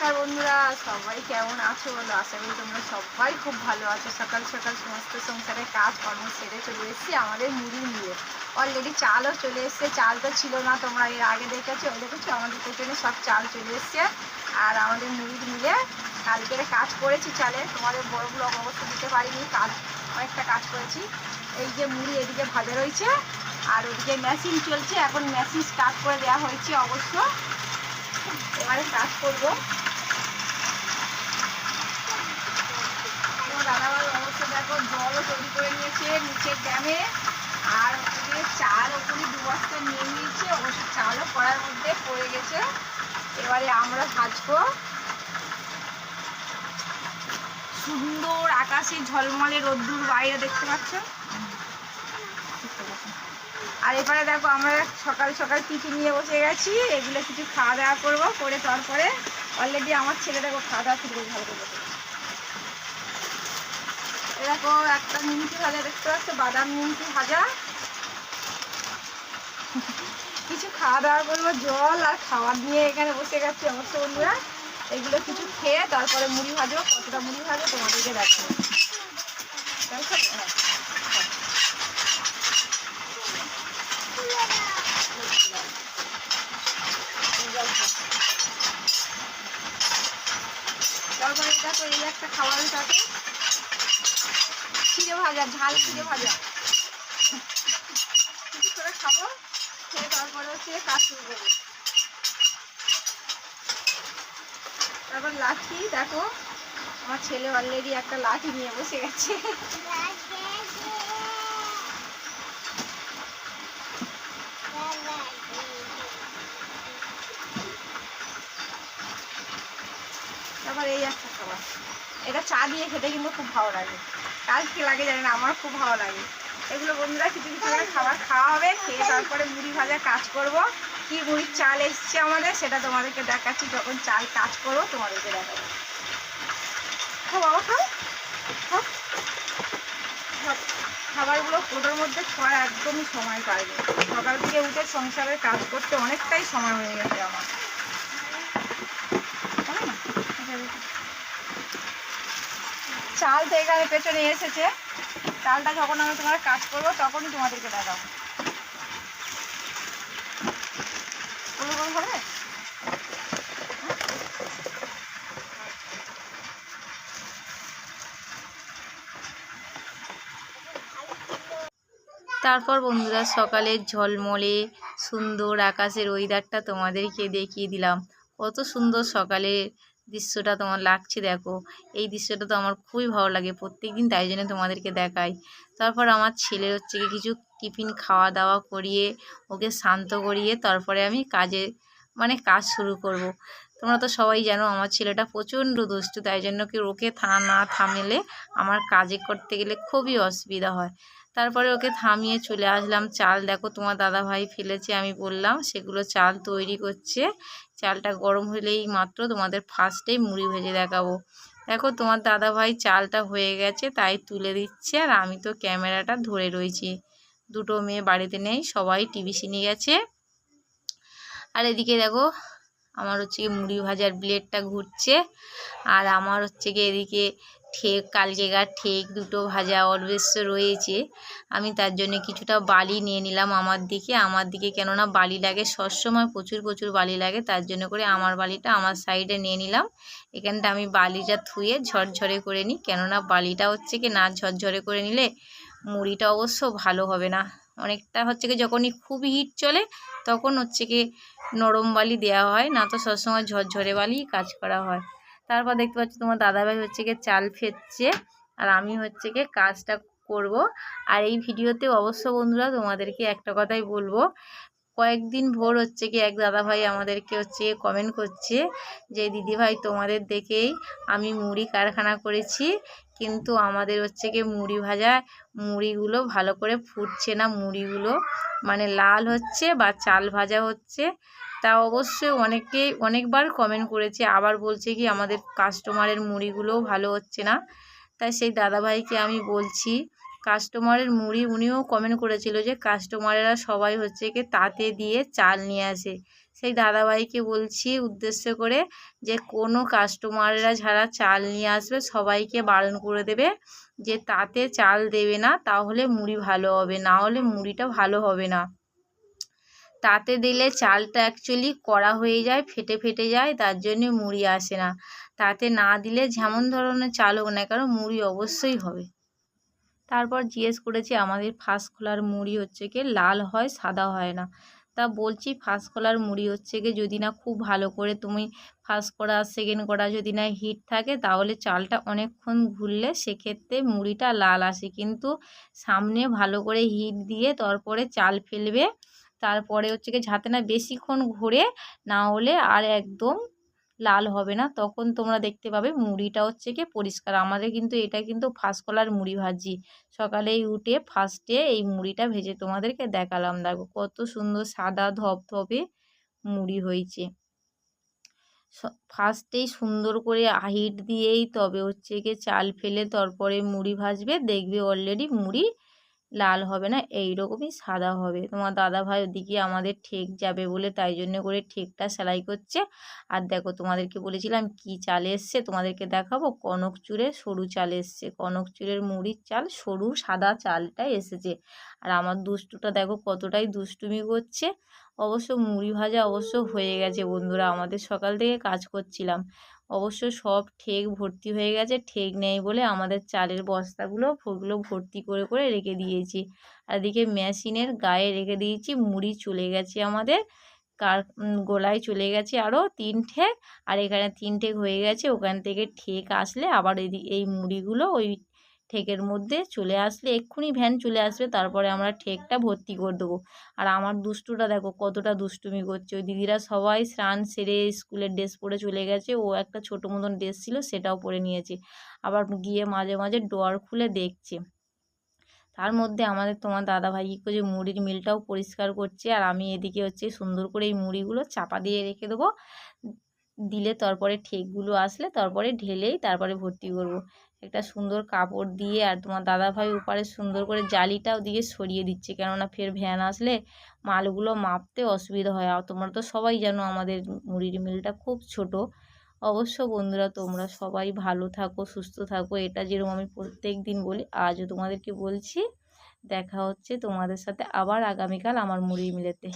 নমস্কার বন্ধুরা, সবাই কেমন আছো বলো? আশা করি তোমরা সবাই খুব ভালো আছো। সকাল সকাল সমস্ত সংসারে কাজ কর্ম সেরে চলে এসেছি আমাদের মুড়ি নিয়ে। অলরেডি চালও চলে এসছে, চাল তো ছিল না, তোমরা এর আগে দেখেছ ওই দেখেছ? আমাদের পেছনে সব চাল চলে এসছে। আর আমাদের মুড়ি মিলে কালকের কাজ করেছি চালে। তোমাদের বড় ব্লগ অবশ্য দিতে পারিনি কাজ অনেকটা কাজ করেছি। এই যে মুড়ি এদিকে ভাজা রয়েছে, আর ওদিকে মেশিন চলছে। এখন মেশিন স্টার্ট করে দেওয়া হয়েছে অবশ্য। এবারে কাজ করব। দাদাভাই অবশ্য দেখো, জলও তৈরি করে নিয়েছে নিচের ড্যামে। আর ওদিকে চাল ওপরে দু বস্তা নিয়ে নিয়েছে অবশ্য চালও কড়ার মধ্যে পড়ে গেছে। এবারে আমরা ভাজবো। সুন্দর আকাশে ঝলমলে রোদ্দুর বাইরে দেখতে পাচ্ছ? আর এবারে দেখো, আমরা সকাল সকাল টিফিন নিয়ে বসে গেছি। এগুলো কিছু খাওয়া দাওয়া করব, করে তারপরে অলরেডি আমার ছেলে দেখো খাওয়া দাওয়া শুরু করে ভালো করে দেখো, একটা নিমকি ভাজা দেখতে পাচ্ছ, বাদাম নিমকি ভাজা কিছু খাওয়া দাওয়া করব, জল আর খাবার নিয়ে এখানে বসে গেছে অবশ্য বন্ধুরা এগুলো কিছু খেয়ে তারপরে মুড়ি ভাজবো, কতটা মুড়ি ভাজবো তোমাদেরকে? হ্যাঁ। তারপরে দেখো, এই একটা খাবারের সাথে ভাজা, ঝাল ভাজা। কিছু করে খাব, খেয়ে তারপরে হচ্ছে কাজ শুরু করব। তারপর লাঠি, দেখো, আমার ছেলে অলরেডি একটা লাঠি নিয়ে বসে গেছে। তারপর এই একটা খাবার। এটা চা দিয়ে খেতে কিন্তু খুব ভালো লাগে। কার কি লাগে জানি না আমার খুব ভালো লাগে। এগুলো বন্ধুরা কিছু কিছু করে খাবার খাওয়া হবে খেয়ে তারপরে মুড়ি ভাজা কাজ করব। কি মুড়ির চাল এসছে আমাদের, সেটা তোমাদেরকে দেখাচ্ছি, যখন চাল কাজ করব, তোমাদেরকে দেখাবো। খাও বাবা। খাবারগুলো কোটোর মধ্যে খাওয়ার একদমই সময় পাইনি সকাল থেকে উঠে সংসারের কাজ করতে অনেকটাই সময় হয়ে গেছে আমার তাই না? এটা দেখো। চাল তো এখানে পেছনে এসেছে। চালটা যখন আমি তোমার কাজ করব, তখনই তোমাদেরকে দেখাবো। হবে? তারপর বন্ধুরা, সকালের ঝলমলে সুন্দর আকাশের ওয়েদারটা তোমাদেরকে দেখিয়ে দিলাম। কত সুন্দর সকালের দৃশ্যটা তোমার লাগছে, দেখো। এই দৃশ্যটা তো আমার খুবই ভালো লাগে প্রত্যেক দিন তাই জন্য তোমাদেরকে দেখাই। তারপর আমার ছেলের হচ্ছে কিছু টিফিন খাওয়া দাওয়া করিয়ে, ওকে শান্ত করিয়ে তারপরে আমি কাজে মানে কাজ শুরু করব। তোমরা তো সবাই জানো আমার ছেলেটা প্রচণ্ড দুষ্টু, তাই জন্য কি ওকে থা, না থামলে আমার কাজে করতে গেলে খুবই অসুবিধা হয়। তারপরে ওকে থামিয়ে চলে আসলাম। চাল দেখো তোমার দাদা ভাই ফেলেছে, আমি বললাম। সেগুলো চাল তৈরি করছে। চালটা গরম হলেই মাত্র তোমাদের ফার্স্টেই মুড়ি ভেজে দেখাবো। দেখো তোমার দাদা ভাই চালটা হয়ে গেছে, তাই তুলে দিচ্ছে। আর আমি তো ক্যামেরাটা ধরে রয়েছি। দুটো মেয়ে বাড়িতে নেই, সবাই টিভি সিনে গেছে। আর এদিকে দেখো আমার হচ্ছে মুড়ি ভাজার ব্লেডটা ঘুরছে। আর আমার হচ্ছে গিয়ে এদিকে ঠেক কালকেকার ঠেক, দুটো ভাজা অবশ্য রয়েছে। আমি তার জন্য কিছুটা বালি নিয়ে নিলাম আমার দিকে। আমার দিকে কেননা বালি লাগে, সবসময় প্রচুর প্রচুর বালি লাগে, তার জন্য করে আমার বালিটা আমার সাইডে নিয়ে নিলাম। এখানটা আমি বালিটা থুয়ে ঝরঝরে করে নিই। কেননা বালিটা হচ্ছে কি না ঝরঝরে করে নিলে মুড়িটা অবশ্য ভালো হবে না। অনেকটা হচ্ছে কি যখনই খুব হিট চলে, তখন হচ্ছে কি নরম বালি দেওয়া হয়, না তো সবসময় ঝরঝরে বালি কাজ করা হয়। তারপর দেখতে পাচ্ছি তোমার দাদাভাই হচ্ছে গিয়ে চাল ফেটছে, আর আমি হচ্ছে গিয়ে কাজটা করব। আর এই ভিডিওতে অবশ্য বন্ধুরা তোমাদেরকে একটা কথাই বলব, কয়েকদিন ভোর হচ্ছে কি এক দাদাভাই আমাদেরকে হচ্ছে কমেন্ট করছে যে, দিদিভাই, তোমাদের দেখেই আমি মুড়ি কারখানা করেছি, কিন্তু আমাদের হচ্ছে কি মুড়ি ভাজা, মুড়িগুলো ভালো করে ফুটছে না, মুড়িগুলো মানে লাল হচ্ছে বা চাল ভাজা হচ্ছে। তা অবশ্যই অনেকেই অনেকবার কমেন্ট করেছে, আবার বলছে কি আমাদের কাস্টমারের মুড়িগুলোও ভালো হচ্ছে না। তাই সেই দাদাভাইকে আমি বলছি কাস্টমারের মুড়ি উনিও কমেন্ট করেছিল যে কাস্টমারেরা সবাই হচ্ছে কি তাতে দিয়ে চাল নিয়ে আসে। সেই দাদাভাইকে বলছি উদ্দেশ্য করে যে কোনো কাস্টমাররা যারা চাল নিয়ে আসবে সবাইকে বারণ করে দেবে যে তাতে চাল দেবে না, তাহলে মুড়ি ভালো হবে, না হলে মুড়িটা ভালো হবে না। তাতে দিলে চালটা অ্যাকচুয়ালি কড়া হয়ে যায়, ফেটে ফেটে যায়, তার জন্য মুড়ি আসে না। তাতে না দিলে যেমন ধরনের চাল হোক না কেন মুড়ি অবশ্যই হবে। তারপর জিজ্ঞেস করেছি, আমাদের ফার্স্ট খোলার মুড়ি হচ্ছে কি লাল হয়, সাদা হয় না? তা বলছি ফার্স্ট খোলার মুড়ি হচ্ছে কি যদি না খুব ভালো করে তুমি ফার্স্ট করা সেকেন্ড করা যদি না হিট থাকে, তাহলে চালটা অনেকক্ষণ ঘুরলে সেক্ষেত্রে মুড়িটা লাল আসে। কিন্তু সামনে ভালো করে হিট দিয়ে তারপরে চাল ফেলবে তারপরে হচ্ছে কি যাতে না বেশিক্ষণ ঘোরে, না হলে আর একদম লাল হবে না। তখন তোমরা দেখতে পাবে মুড়িটা হচ্ছে কি পরিষ্কার। আমাদের কিন্তু এটা কিন্তু ফার্স্ট কলার মুড়ি ভাজি। সকালেই উঠে ফার্স্টে এই মুড়িটা ভেজে তোমাদেরকে দেখালাম। দেখো কত সুন্দর সাদা ধপধপে মুড়ি হয়েছে। ফার্স্টেই সুন্দর করে হিট দিয়েই তবে হচ্ছে কি চাল ফেলে তারপরে মুড়ি ভাজবে। দেখবে অলরেডি মুড়ি লাল হবে না এই রকমই সাদা হবে। তোমার দাদা ভাই ওদিকে আমাদের ঠেক যাবে বলে তাই জন্য করে ঠেকটা সেলাই করছে। আর দেখো তোমাদেরকে বলেছিলাম কি চাল এসছে, তোমাদেরকে দেখাবো। কনক চুরের সরু চাল এসছে, কনক চুরের মুড়ির চাল, সরু সাদা চালটা এসেছে। আর আমার দুষ্টুটা দেখো কতটাই দুষ্টুমি করছে। অবশ্য মুড়ি ভাজা অবশ্য হয়ে গেছে বন্ধুরা, আমাদের সকাল থেকে কাজ করছিলাম। অবশ্য সব ঠেক ভর্তি হয়ে গেছে, ঠেক নেই বলে আমাদের চালের বস্তাগুলো ওগুলো ভর্তি করে করে রেখে দিয়েছি। আর এদিকে মেশিনের গায়ে রেখে দিয়েছি, মুড়ি চলে গেছে আমাদের, কার গোলায় চলে গেছে আরও তিন ঠেক, আর এখানে তিন ঠেক হয়ে গেছে, ওখান থেকে ঠেক আসলে আবার এই মুড়িগুলো ওই ঠেকের মধ্যে চলে আসলে, এক্ষুনি ভ্যান চলে আসবে, তারপরে আমরা ঠেকটা ভর্তি করে দেবো। আর আমার দুষ্টুটা দেখো, কতটা দুষ্টুমি করছে। ওই দিদিরা সবাই স্নান সেরে স্কুলের ড্রেস পরে চলে গেছে। ও একটা ছোটো মতন ড্রেস ছিল, সেটাও পরে নিয়েছে। আবার গিয়ে মাঝে মাঝে ডোয়ার খুলে দেখছে। তার মধ্যে আমাদের তোমার দাদাভাই কী করছে, মুড়ির মিলটাও পরিষ্কার করছে। আর আমি এদিকে হচ্ছে সুন্দর করে এই মুড়িগুলো চাপা দিয়ে রেখে দেবো। দিলে তারপরে ঠেকগুলো আসলে তারপরে ঢেলেই তারপরে ভর্তি করব। একটা সুন্দর কাপড় দিয়ে আর তোমার দাদাভাই ওপারে সুন্দর করে জালিটাও দিয়ে সরিয়ে দিচ্ছে। কেননা ফের ভ্যান আসলে মালগুলো মাপতে অসুবিধা হয়। আর তোমরা তো সবাই জানো আমাদের মুড়ির মিলটা খুব ছোট। অবশ্য বন্ধুরা, তোমরা সবাই ভালো থাকো, সুস্থ থাকো। এটা যেরকম আমি প্রত্যেক দিন বলি, আজও তোমাদেরকে বলছি। দেখা হচ্ছে তোমাদের সাথে আবার আগামীকাল আমার মুড়ি মিলেতে।